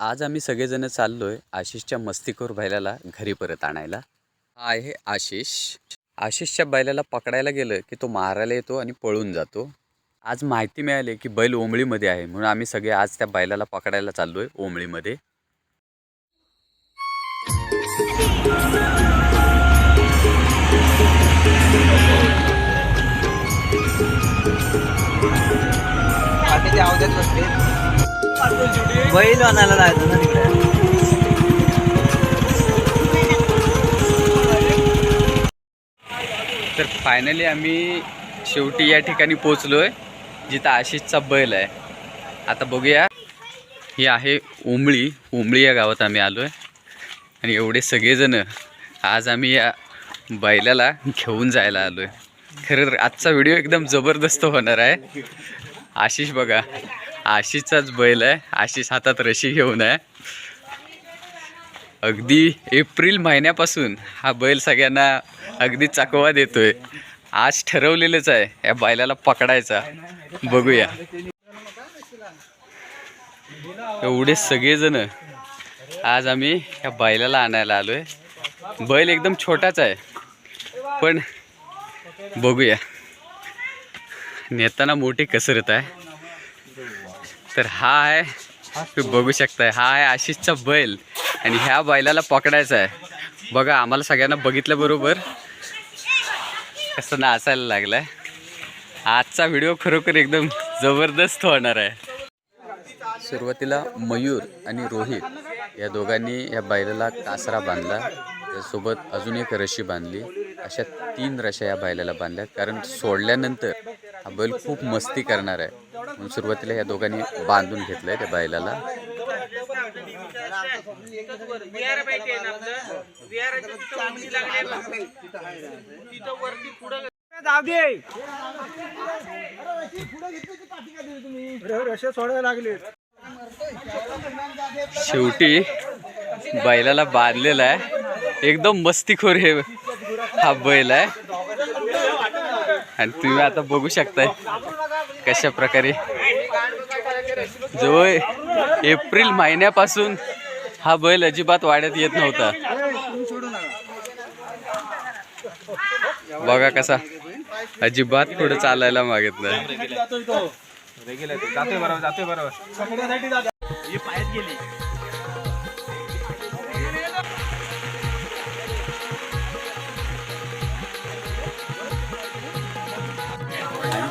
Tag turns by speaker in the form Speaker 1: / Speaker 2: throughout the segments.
Speaker 1: आज आम्ही सगळेजण चाललोय आशिषच्या मस्तीखोर बैलाला घरी परत आणायला. हा आहे आशिष. आशिषच्या बैलाला पकडायला गेलं की तो मारायला येतो आणि पळून जातो. आज माहिती मिळाली की बैल ओंबळीमध्ये आहे म्हणून आम्ही सगळे आज त्या बैलाला पकडायला चाललोय ओंबळीमध्ये.
Speaker 2: बाकीचे अवध्यात बसले बैल आणायला जायचं ना तिकडे.
Speaker 1: तर फायनली आम्ही शेवटी या ठिकाणी पोचलो आहे जिथं आशिषचा बैल आहे. आता बघूया ही आहे उमळी. उमळी या गावात आम्ही आलो आहे आणि एवढे सगळेजण आज आम्ही या बैलाला घेऊन जायला आलो आहे खरं तर आजचा व्हिडिओ एकदम जबरदस्त होणार आहे. आशिष बघा आशिषचाच बैल आहे. आशिष हातात रशी घेऊन आहे. अगदी एप्रिल महिन्यापासून हा बैल सगळ्यांना अगदी चकवा देतोय. आज ठरवलेलंच आहे. या बैलाला पकडायचा. बघूया. एवढे सगळेजण आज आम्ही या बैलाला आणायला आलोय. बैल एकदम छोटाच आहे. पण बघूया. नेताना मोठी कसरत आहे. तर हा आहे तू बघू शकताय. हा आहे आशिषचा बैल. आणि ह्या बैलाला पकडायचा आहे. बघा आम्हाला सगळ्यांना बघितल्याबरोबर कसं नाचायला लागलाय. आजचा व्हिडिओ खरोखर एकदम जबरदस्त होणार आहे. सुरुवातीला मयूर आणि रोहित या दोघांनी या बैलाला कासरा बांधला. त्यासोबत अजून एक रशी बांधली. अशा तीन रशा या बैलाला बांधल्यात कारण सोडल्यानंतर हा बैल खूप मस्ती करणार आहे. म्हणून सुरुवातीला या दोघांनी बांधून घेतलंय त्या बैलाला.
Speaker 3: जाऊ दे सोडायला लागले
Speaker 1: शेवटी बैलाला बांधलेला आहे. एकदम मस्तीखोर हे हा बैल आहे. आणि तुम्ही आता बघू शकताय कशा प्रकारे. जवळ एप्रिल महिन्यापासून हा बैल अजिबात वाढत येत नव्हता. बघा कसा अजिबात पुढे चालायला मागत नाही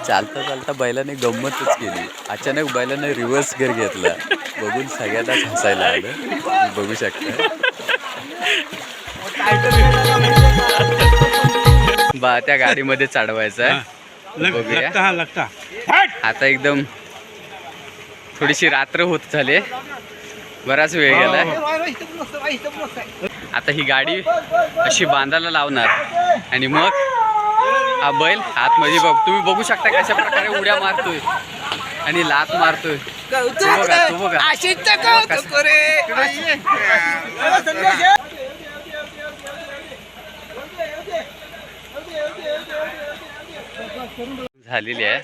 Speaker 1: चालता चालता बैलाने गंमतच केली. अचानक बैलाने रिव्हर्स गर घेतला. बघून सगळ्यांनाच हसायला आलं बघू शकता. बा त्या गाडीमध्ये चढवायचं बघूया. आता एकदम थोडीशी रात्र होत झाली. बराच वेळ गेलाय. आता ही गाडी अशी बांधायला लावणार. आणि मग? हा बैल आतमध्ये बघ तुम्ही बघू शकता कशा प्रकारे उड्या मारतोय. आणि लात मारतोय. तू बघा तू बघा. झालेली आहे.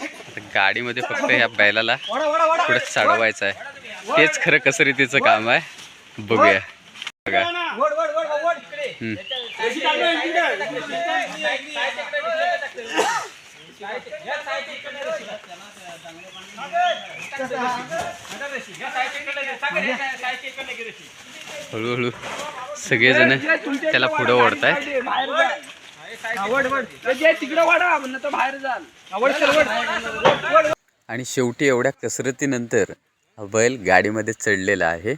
Speaker 1: आता गाडीमध्ये फक्त ह्या बैलाला पुढे चढवायचं आहे. तेच खरं कसरतीचं काम आहे. बघूया. बघा. हम्म. हळूहळू सगळेजण त्याला पुढं
Speaker 3: सर्व
Speaker 1: आणि शेवटी एवढ्या कसरतीनंतर हा बैल गाडीमध्ये चढलेला आहे.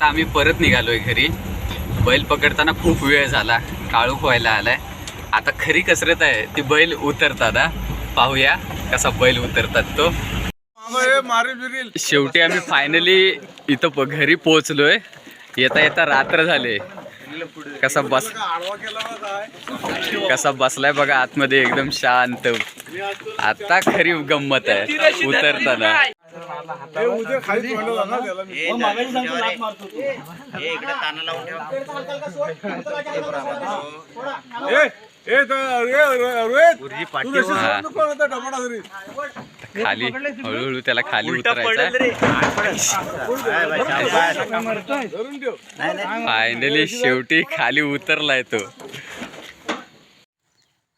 Speaker 1: आता आम्ही परत निघालोय घरी. बैल पकडताना खूप वेळ झाला. काळू व्हायला आलाय. आता खरी कसरत आहे ती बैल उतरतात पाहूया कसा बैल उतरतात तो. शेवटी आम्ही फायनली इथं घरी पोहोचलोय. येता येता रात्र झाले. कसा बस कसा बसलाय बघा आतमध्ये एकदम शांत. आता खरी गंमत आहे उतरताना.
Speaker 4: इकडे ताना लावून ठेवा.
Speaker 1: हा. खाली हळूहळू त्याला खाली उतरायचं फायनली शेवटी खाली उतरलाय तो.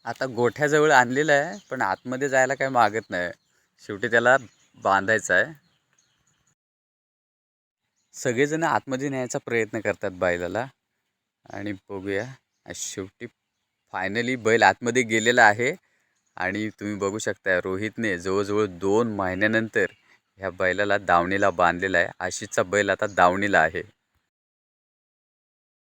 Speaker 1: आता गोठ्याजवळ आणलेला आहे पण आतमध्ये जायला काही मागत नाही. शेवटी त्याला बांधायचं आहे. सगळेजण आतमध्ये न्यायचा प्रयत्न करतात बैलाला. आणि बघूया शेवटी फायनली बैल आतमध्ये गेलेला आहे. आणि तुम्ही बघू शकता रोहितने जवळजवळ दोन महिन्यानंतर ह्या बैलाला दावणीला बांधलेला आहे. आशिषचा बैल आता दावणीला आहे.